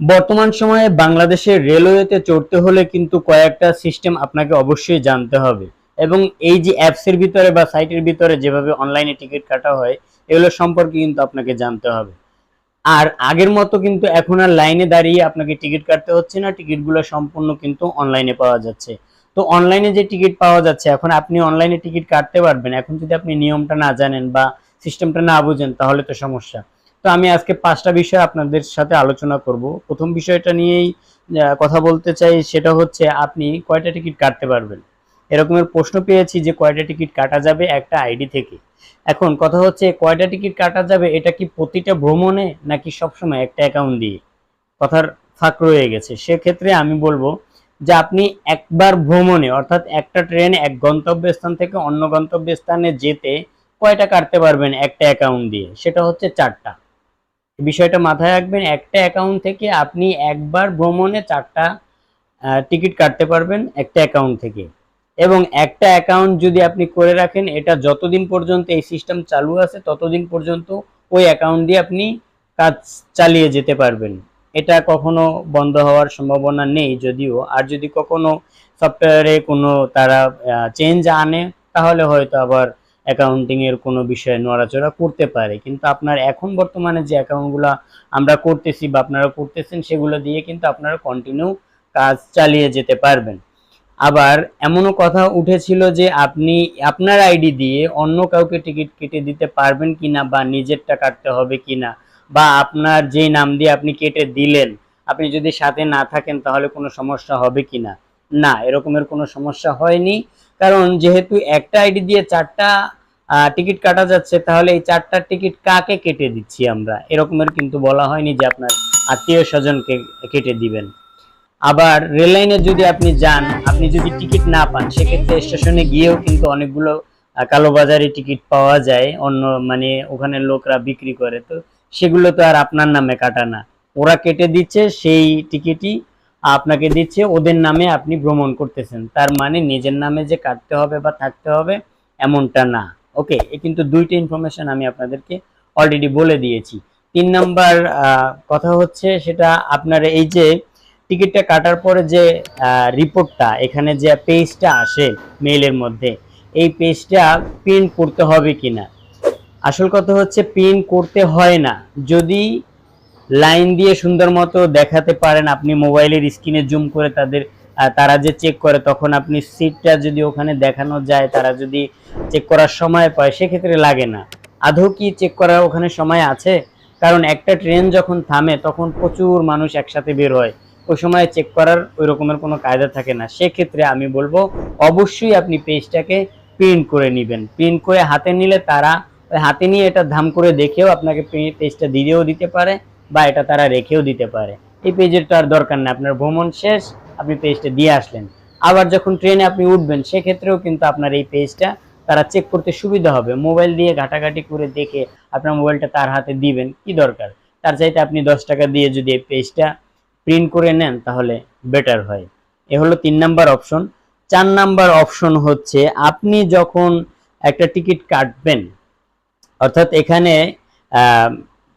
বর্তমান সময়ে বাংলাদেশের রেলওয়েতে চড়তে হলে কিন্তু কয়েকটা সিস্টেম আপনাকে অবশ্যই জানতে হবে। এবং এই যে অ্যাপসের ভিতরে বা সাইটের ভিতরে যেভাবে অনলাইনে টিকিট কাটা হয়, এগুলো সম্পর্কে কিন্তু আপনাকে জানতে হবে। আর আগের মতো কিন্তু এখন আর লাইনে দাঁড়িয়ে আপনাকে টিকিট কাটতে হচ্ছে না টিকিটগুলো সম্পূর্ণ কিন্তু অনলাইনে পাওয়া যাচ্ছে। তো অনলাইনে যে টিকিট পাওয়া যাচ্ছে, এখন আপনি অনলাইনে টিকিট কাটতে পারবেন। এখন যদি আপনি নিয়মটা না জানেন বা সিস্টেমটা না বুঝেন, তাহলে তো সমস্যা। তো আমি আজকে পাঁচটা বিষয় আপনাদের সাথে আলোচনা করব। প্রথম বিষয়টা নিয়েই কথা বলতে চাই, সেটা হচ্ছে আপনি কয়টা টিকিট কাটতে পারবেন? এরকমের প্রশ্ন পেয়েছি যে কয়টা টিকিট কাটা যাবে একটা আইডি থেকে। এখন কথা হচ্ছে কয়টা টিকিট কাটা যাবে, এটা কি প্রতিটা ভ্রমণে নাকি সবসময় একটা অ্যাকাউন্ট দিয়ে? কথার ফাঁক রয়ে গেছে। সেক্ষেত্রে আমি বলব যে আপনি একবার ভ্রমণে, অর্থাৎ একটা ট্রেনে এক গন্তব্যস্থান থেকে অন্য গন্তব্যস্থানে যেতে কয়টা কাটতে পারবেন একটা অ্যাকাউন্ট দিয়ে? সেটা হচ্ছে চারটা। বিষয়টা মাথায় রাখবেন, একটা অ্যাকাউন্ট থেকে আপনি একবার ভ্রমণে চারটা টিকিট কাটতে পারবেন একটা অ্যাকাউন্ট থেকে। এবং একটা অ্যাকাউন্ট যদি আপনি করে রাখেন, এটা যতদিন পর্যন্ত এই সিস্টেম চালু আছে, ততদিন পর্যন্ত ওই অ্যাকাউন্ট দিয়ে আপনি কাজ চালিয়ে যেতে পারবেন। এটা কখনো বন্ধ হওয়ার সম্ভাবনা নেই যদিও। আর যদি কখনো সফটওয়্যারে কোনো তারা চেঞ্জ আনে, তাহলে হয়তো আবার অ্যাকাউন্টিং এর কোনো বিষয়ে নড়াচড়া করতে পারে। কিন্তু আপনার এখন বর্তমানে যে অ্যাকাউন্টগুলো আমরা করতেছি বা আপনারা করতেছেন সেগুলো দিয়ে কিন্তু আপনারা কন্টিনিউ কাজ চালিয়ে যেতে পারবেন। আবার এমনও কথা উঠেছিল যে আপনি আপনার আইডি দিয়ে অন্য কাউকে টিকিট কেটে দিতে পারবেন কিনা বা নিজেরটা কাটতে হবে কিনা বা আপনার যেই নাম দিয়ে আপনি কেটে দিলেন, আপনি যদি সাথে না থাকেন তাহলে কোনো সমস্যা হবে কিনা? না, এরকমের কোনো সমস্যা হয়নি। কারণ যেহেতু একটা আইডি দিয়ে চারটা টিকিট কাটা যাচ্ছে, তাহলে এই চারটা টিকিট কাকে কেটে দিচ্ছি আমরা? এরকমের কিন্তু বলা হয়নি যে আপনার আত্মীয় স্বজনকে কেটে দিবেন। আবার রেল লাইনে যদি আপনি যান, আপনি যদি টিকিট না পান, সেক্ষেত্রে স্টেশনে গিয়েও কিন্তু অনেকগুলো কালোবাজারি টিকিট পাওয়া যায়। অন্য মানে ওখানে লোকরা বিক্রি করে। তো সেগুলো তো আর আপনার নামে কাটা না। ওরা কেটে দিচ্ছে, সেই টিকিটই আপনাকে দিচ্ছে, ওদের নামে আপনি ভ্রমণ করতেছেন। তার মানে নিজের নামে যে কাটতে হবে বা থাকতে হবে, এমনটা না। ওকে এ কিন্তু দুইটা ইনফরমেশন আমি আপনাদেরকে অলরেডি বলে দিয়েছি। তিন নাম্বার কথা হচ্ছে সেটা আপনার এই যে টিকিটটা কাটার পরে যে রিপোর্টটা এখানে যে পেজটা আসে মেইলের মধ্যে, এই পেজটা প্রিন্ট করতে হবে কিনা? আসল কথা হচ্ছে প্রিন্ট করতে হয় না। যদি লাইন দিয়ে সুন্দর মতো দেখাতে পারেন। আপনি মোবাইলের স্ক্রিনে জুম করে তাদের তারা যে চেক করে, তখন আপনি সিটটা যদি ওখানে দেখানো যায়, তারা যদি চেক করার সময় পায়, সেক্ষেত্রে লাগে না। আদৌ কি চেক করার ওখানে সময় আছে? কারণ একটা ট্রেন যখন থামে, তখন প্রচুর মানুষ একসাথে বের হয়। ওই সময় চেক করার ওই রকমের কোনো কায়দা থাকে না। সেক্ষেত্রে আমি বলব, অবশ্যই আপনি পেজটাকে প্রিন্ট করে নেবেন। প্রিন্ট করে হাতে নিলে তারা হাতে নিয়ে এটা ধাম করে দেখেও আপনাকে পেজটা দিয়েও দিতে পারে। বা এটা তারা রেখেও দিতে পারে। এই পেজের তো আর দরকার নেই, আপনার ভ্রমণ শেষ, আপনি পেজটা দিয়ে আসলেন। আবার যখন ট্রেনে আপনি উঠবেন, সেক্ষেত্রেও কিন্তু আপনার এই পেজটা তারা চেক করতে সুবিধা হবে। মোবাইল দিয়ে ঘাটাঘাটি করে দেখে আপনার মোবাইলটা তার হাতে দিবেন, কি দরকার? তার চাইতে আপনি দশ টাকা দিয়ে যদি এই পেজটা প্রিন্ট করে নেন, তাহলে বেটার হয়। এ হলো তিন নাম্বার অপশন চার নাম্বার অপশন হচ্ছে, আপনি যখন একটা টিকিট কাটবেন, অর্থাৎ এখানে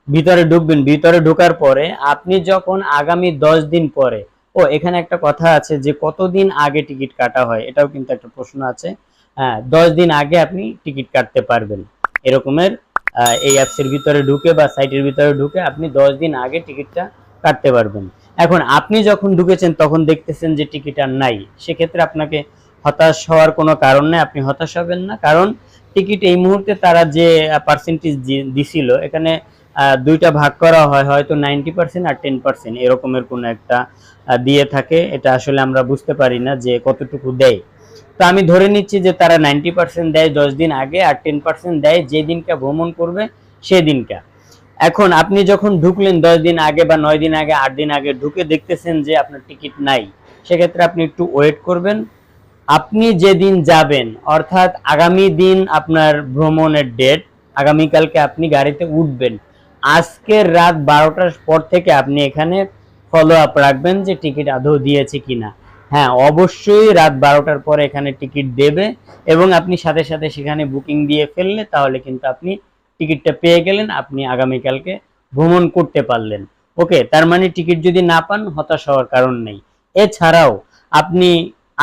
ভিতরে ঢুকবেন, ভিতরে ঢোকার পরে আপনি যখন আগামী দশ দিন পরে, ও এখানে একটা কথা আছে যে কতদিন আগে টিকিট কাটা হয়, এটাও কিন্তু একটা প্রশ্ন আছে। হ্যাঁ দশ দিন আগে আপনি টিকিট কাটতে পারবেন। এরকমের এই অ্যাপসের ভিতরে ঢুকে বা সাইটের ভিতরে ঢুকে আপনি দশ দিন আগে টিকিটটা কাটতে পারবেন। এখন আপনি যখন ঢুকেছেন, তখন দেখতেছেন যে টিকিট আর নাই। সেক্ষেত্রে আপনাকে হতাশ হওয়ার কোনো কারণ নেই, আপনি হতাশ হবেন না। কারণ টিকিট এই মুহূর্তে তারা যে পার্সেন্টেজ দিছিল, এখানে দুইটা ভাগ করা হয়, হয়তো নাইনটি পার্সেন্ট আর টেন পার্সেন্ট এরকমের কোনো একটা দিয়ে থাকে। এটা আসলে আমরা বুঝতে পারি না যে কতটুকু দেয়। তো আমি ধরে নিচ্ছি যে তারা নাইনটি পার্সেন্ট দেয় দশ দিন আগে আর টেন পার্সেন্ট দেয় যে দিনটা ভ্রমণ করবে সেদিনটা এখন আপনি যখন ঢুকলেন দশ দিন আগে বা নয় দিন আগে, আট দিন আগে ঢুকে দেখতেছেন যে আপনার টিকিট নাই, সেক্ষেত্রে আপনি একটু ওয়েট করবেন। আপনি যেদিন যাবেন, অর্থাৎ আগামী দিন আপনার ভ্রমণের ডেট আগামীকালকে আপনি গাড়িতে উঠবেন আজকের রাত বারোটার পর থেকে আপনি এখানে ফলো আপ রাখবেন যে টিকিট আদৌ দিয়েছে কিনা। হ্যাঁ অবশ্যই রাত বারোটার পরে এখানে টিকিট দেবে এবং আপনি সাথে সাথে সেখানে বুকিং দিয়ে ফেললে তাহলে কিন্তু আপনি টিকিটটা পেয়ে গেলেন, আপনি আগামীকালকে ভ্রমণ করতে পারলেন। ওকে তার মানে টিকিট যদি না পান, হতাশ হওয়ার কারণ নেই। এছাড়াও আপনি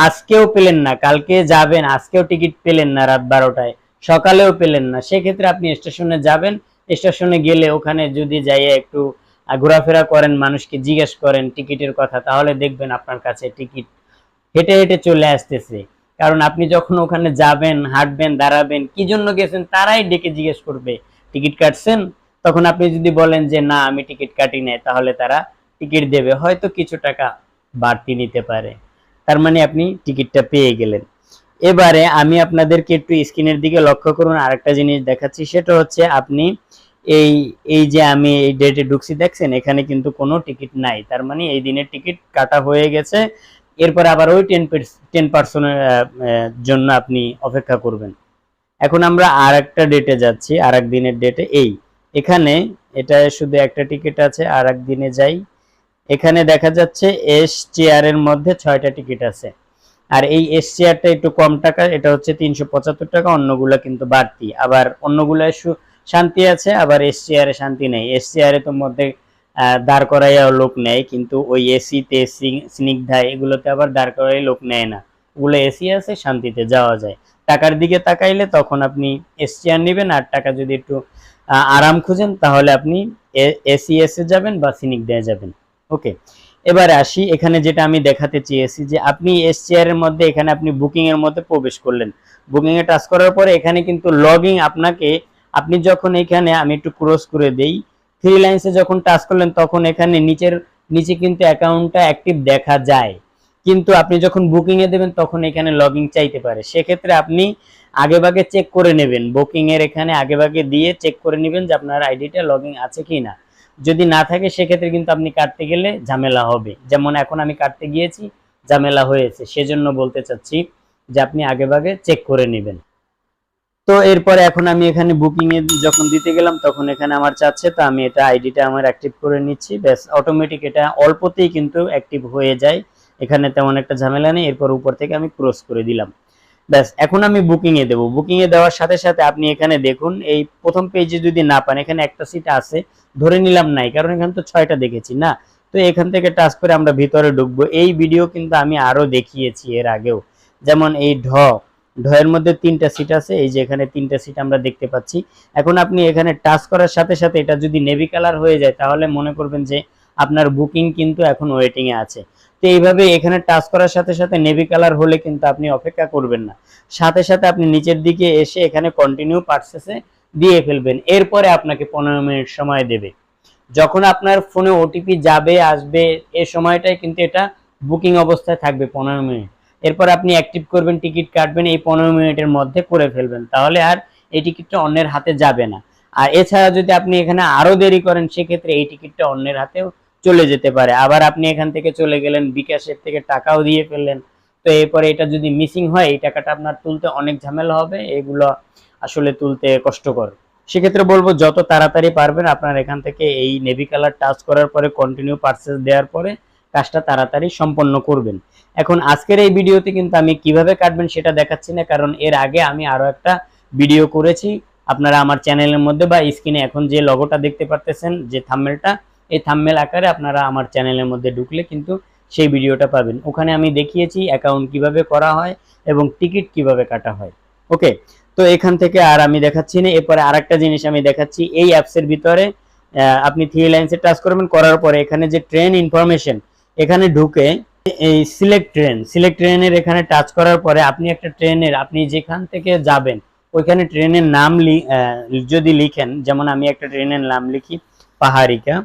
আজকেও পেলেন না, কালকে যাবেন, আজকেও টিকিট পেলেন না রাত বারোটায়, সকালেও পেলেন না, সেক্ষেত্রে আপনি স্টেশনে যাবেন স্টেশনে গেলে ওখানে যদি যাইয়ে একটু ঘোরাফেরা করেন, মানুষকে জিজ্ঞেস করেন টিকিটের কথা, তাহলে দেখবেন আপনার কাছে টিকিট হেঁটে হেঁটে চলে আসতেছে। কারণ আপনি যখন ওখানে যাবেন, হাঁটবেন, দাঁড়াবেন, কি জন্য গেছেন তারাই ডেকে জিজ্ঞেস করবে, টিকিট কাটছেন? তখন আপনি যদি বলেন যে, না, আমি টিকিট কাটি নাই, তাহলে তারা টিকিট দেবে। হয়তো কিছু টাকা বাড়তি নিতে পারে। তার মানে আপনি টিকিটটা পেয়ে গেলেন। এবারে আমি আপনাদেরকে একটু স্ক্রিনের দিকে লক্ষ্য করুন, আরেকটা জিনিস দেখাচ্ছি, সেটা হচ্ছে আপনি এই এই যে আমি এই ডেটে ঢুকছি, দেখছেন? এখানে কিন্তু কোনো টিকিট নাই। তার মানে এই দিনের টিকিট কাটা হয়ে গেছে। এরপর আবার ওই টেন টেন পার্সেন্টের জন্য আপনি অপেক্ষা করবেন। এখন আমরা আর একটা ডেটে যাচ্ছি আর এক দিনের ডেটে এই, এখানে এটা শুধু একটা টিকিট আছে আর এক দিনে যাই। এখানে দেখা যাচ্ছে এস চেয়ারের মধ্যে ছয়টা টিকিট আছে। আর এই এস চেয়ারটা একটু কম টাকা, এটা হচ্ছে তিনশো পঁচাত্তর টাকা, অন্যগুলা কিন্তু বাড়তি। আবার অন্যগুলা শান্তি আছে, আবার এস চেয়ারে শান্তি নেই। এস চেয়ারে তো মধ্যে দাঁড় করাইয়া লোক নেয় কিন্তু ওই এসিতে স্নিগ্ধায় এগুলোতে আবার দাঁড় করাই লোক নেয় না। ওগুলো এসি আছে, শান্তিতে যাওয়া যায়। টাকার দিকে তাকাইলে তখন আপনি এস চেয়ার নেবেন, আর টাকা যদি একটু আরাম খুঁজেন, তাহলে আপনি এসি এসে যাবেন বা স্নিগ্ধায় যাবেন। ওকে? এবারে আসি, এখানে যেটা আমি দেখাতে চেয়েছি যে আপনি এস চেয়ারের মধ্যে, এখানে আপনি বুকিং এর মধ্যে প্রবেশ করলেন। বুকিং এ টাচ করার পরে এখানে কিন্তু লগইন আপনাকে, আপনি যখন এখানে, আমি একটু ক্রস করে দেই থ্রি লাইন্সে যখন টাচ করলেন, তখন এখানে নিচের, নিচে কিন্তু অ্যাকাউন্টটা অ্যাক্টিভ দেখা যায়। কিন্তু আপনি যখন বুকিং এ দেবেন, তখন এখানে লগইন চাইতে পারে। সেক্ষেত্রে আপনি আগেভাগে চেক করে নেবেন। বুকিং এর এখানে আগেভাগে দিয়ে চেক করে নেবেন যে আপনার আইডিটা লগইন আছে কি না যদি না থাকে, সেক্ষেত্রে কিন্তু আপনি কাটতে গেলে ঝামেলা হবে। যেমন এখন আমি কাটতে গিয়েছি, ঝামেলা হয়েছে। সেজন্য বলতে চাচ্ছি যে আপনি আগেভাগে চেক করে নেবেন। তো এরপরে এখন আমি এখানে বুকিং এ যখন দিতে গেলাম, তখন এখানে আমার চাচ্ছে, তো আমি এটা আইডিটা আমার অ্যাক্টিভ করে নিচ্ছি। ব্যাস অটোমেটিক এটা অল্পতেই কিন্তু অ্যাক্টিভ হয়ে যায়। এখানে তেমন একটা ঝামেলা নেই। এরপর উপর থেকে আমি ক্রস করে দিলাম। ব্যাস, এখন আমি বুকিং এ দেবো। বুকিং এ দেওয়ার সাথে সাথে আপনি এখানে দেখুন, এই প্রথম পেজে যদি না পান, এখানে একটা সিট আছে, ধরে নিলাম নাই, কারণ এখানে তো ছয়টা দেখেছি, না? তো এখান থেকে টাচ করে আমরা ভিতরে ঢুকবো। এই ভিডিও কিন্তু আমি আরও দেখিয়েছি এর আগেও। যেমন এই ঢ ঢয়ের মধ্যে তিনটা সিট আছে, এই যে এখানে তিনটা সিট আমরা দেখতে পাচ্ছি। এখন আপনি এখানে টাচ করার সাথে সাথে এটা যদি নেভি কালার হয়ে যায়, তাহলে মনে করবেন যে আপনার বুকিং কিন্তু এখন ওয়েটিং এ আছে। তো এইভাবে এখানে টাচ করার সাথে সাথে নেভি কালার হলে কিন্তু আপনি অপেক্ষা করবেন না। সাথে সাথে আপনি নিচের দিকে এসে এখানে কন্টিনিউ পার্সেসে দিয়ে ফেলবেন। এরপরে আপনাকে পনেরো মিনিট সময় দেবে। যখন আপনার ফোনে ওটিপি যাবে, আসবে এই সময়টাই কিন্তু এটা বুকিং অবস্থায় থাকবে পনেরো মিনিট। এরপর আপনি অ্যাক্টিভ করবেন, টিকিট কাটবেন, এই পনেরো মিনিটের মধ্যে করে ফেলবেন। তাহলে আর এই টিকিটটা অন্যের হাতে যাবে না। আর এছাড়া যদি আপনি এখানে আরও দেরি করেন, সেক্ষেত্রে এই টিকিটটা অন্যের হাতেও চলে যেতে পারে। আবার আপনি এখান থেকে চলে গেলেন, বিকাশের থেকে টাকাও দিয়ে ফেললেন। তো এরপরে এটা যদি মিসিং হয়, এই টাকাটা আপনার তুলতে অনেক ঝামেলা হবে। এগুলো আসলে তুলতে কষ্টকর। সেক্ষেত্রে বলব, যত তাড়াতাড়ি পারবেন আপনার এখান থেকে এই নেভি কালার টাচ করার পরে কন্টিনিউ পারচেস দেওয়ার পরে কাজটা তাড়াতাড়ি সম্পন্ন করবেন। এখন আজকের এই ভিডিওতে কিন্তু আমি কীভাবে কাটবেন সেটা দেখাচ্ছি না, কারণ এর আগে আমি আরও একটা ভিডিও করেছি। আপনারা আমার চ্যানেলের মধ্যে বা স্ক্রিনে এখন যে লগোটা দেখতে পারতেছেন, যে থাম্বেলটা এই থাম্বেল আকারে আপনারা আমার চ্যানেলের মধ্যে ঢুকলে কিন্তু সেই ভিডিওটা পাবেন। ওখানে আমি দেখিয়েছি অ্যাকাউন্ট কীভাবে করা হয় এবং টিকিট কীভাবে কাটা হয়। ওকে তো এখান থেকে আর আমি দেখাচ্ছি না। এরপরে আরেকটা জিনিস আমি দেখাচ্ছি। এই অ্যাপসের ভিতরে আপনি থ্রি লাইন্সে টাচ করবেন, করার পরে এখানে যে ট্রেন ইনফরমেশন এখানে ঢুকে এই সিলেক্ট ট্রেন সিলেক্ট ট্রেনের এখানে টাচ করার পরে আপনি একটা ট্রেনের আপনি যেখান থেকে যাবেন, ওইখানে ট্রেনের নাম যদি লিখেন, যেমন আমি একটা ট্রেনের নাম লিখি, পাহাড়িকা।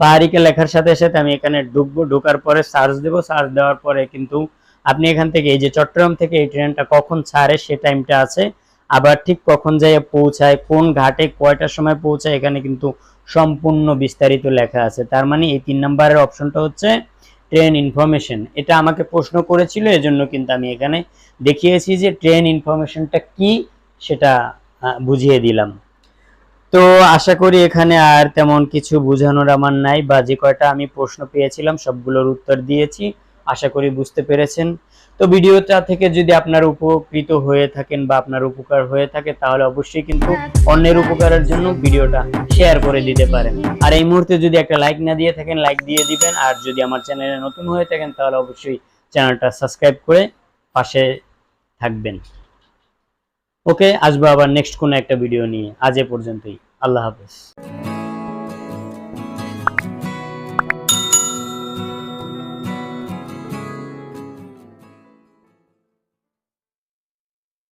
পাহাড়িকা লেখার সাথে সাথে আমি এখানে ঢুকবো, ঢোকার পরে সার্চ দেবো সার্চ দেওয়ার পরে কিন্তু আপনি এখান থেকে এই যে চট্টগ্রাম থেকে এই ট্রেনটা কখন ছাড়ে সে টাইমটা আছে। আবার ঠিক কখন যাই পৌঁছায়, কোন ঘাটে কয়টার সময় পৌঁছায়, এখানে কিন্তু সম্পূর্ণ বিস্তারিত লেখা আছে। তার মানে এই তিন নম্বরের অপশনটা হচ্ছে ট্রেন ইনফরমেশন এটা আমাকে প্রশ্ন করেছিল, এজন্য কিন্তু আমি এখানে দেখিয়েছি যে ট্রেন ইনফরমেশনটা কি, সেটা বুঝিয়ে দিলাম। তো আশা করি এখানে আর তেমন কিছু বোঝানোর আমার নাই, বা যে কয়টা আমি প্রশ্ন পেয়েছিলাম সবগুলোর উত্তর দিয়েছি, আশা করি বুঝতে পেরেছেন। তো ভিডিওটা থেকে যদি আপনার উপকৃত হয়ে থাকেন বা আপনার উপকার হয়ে থাকে, তাহলে অবশ্যই কিন্তু অন্যের উপকারের জন্য ভিডিওটা শেয়ার করে দিতে পারেন। আর এই মুহূর্তে যদি একটা লাইক না দিয়ে থাকেন লাইক দিয়ে দিবেন। আর যদি আমার চ্যানেলে নতুন হয়ে থাকেন, তাহলে অবশ্যই চ্যানেলটা সাবস্ক্রাইব করে পাশে থাকবেন। ওকে, আসব আবার নেক্সট কোনো একটা ভিডিও নিয়ে। আজ এ পর্যন্তই। আল্লাহ হাফেজ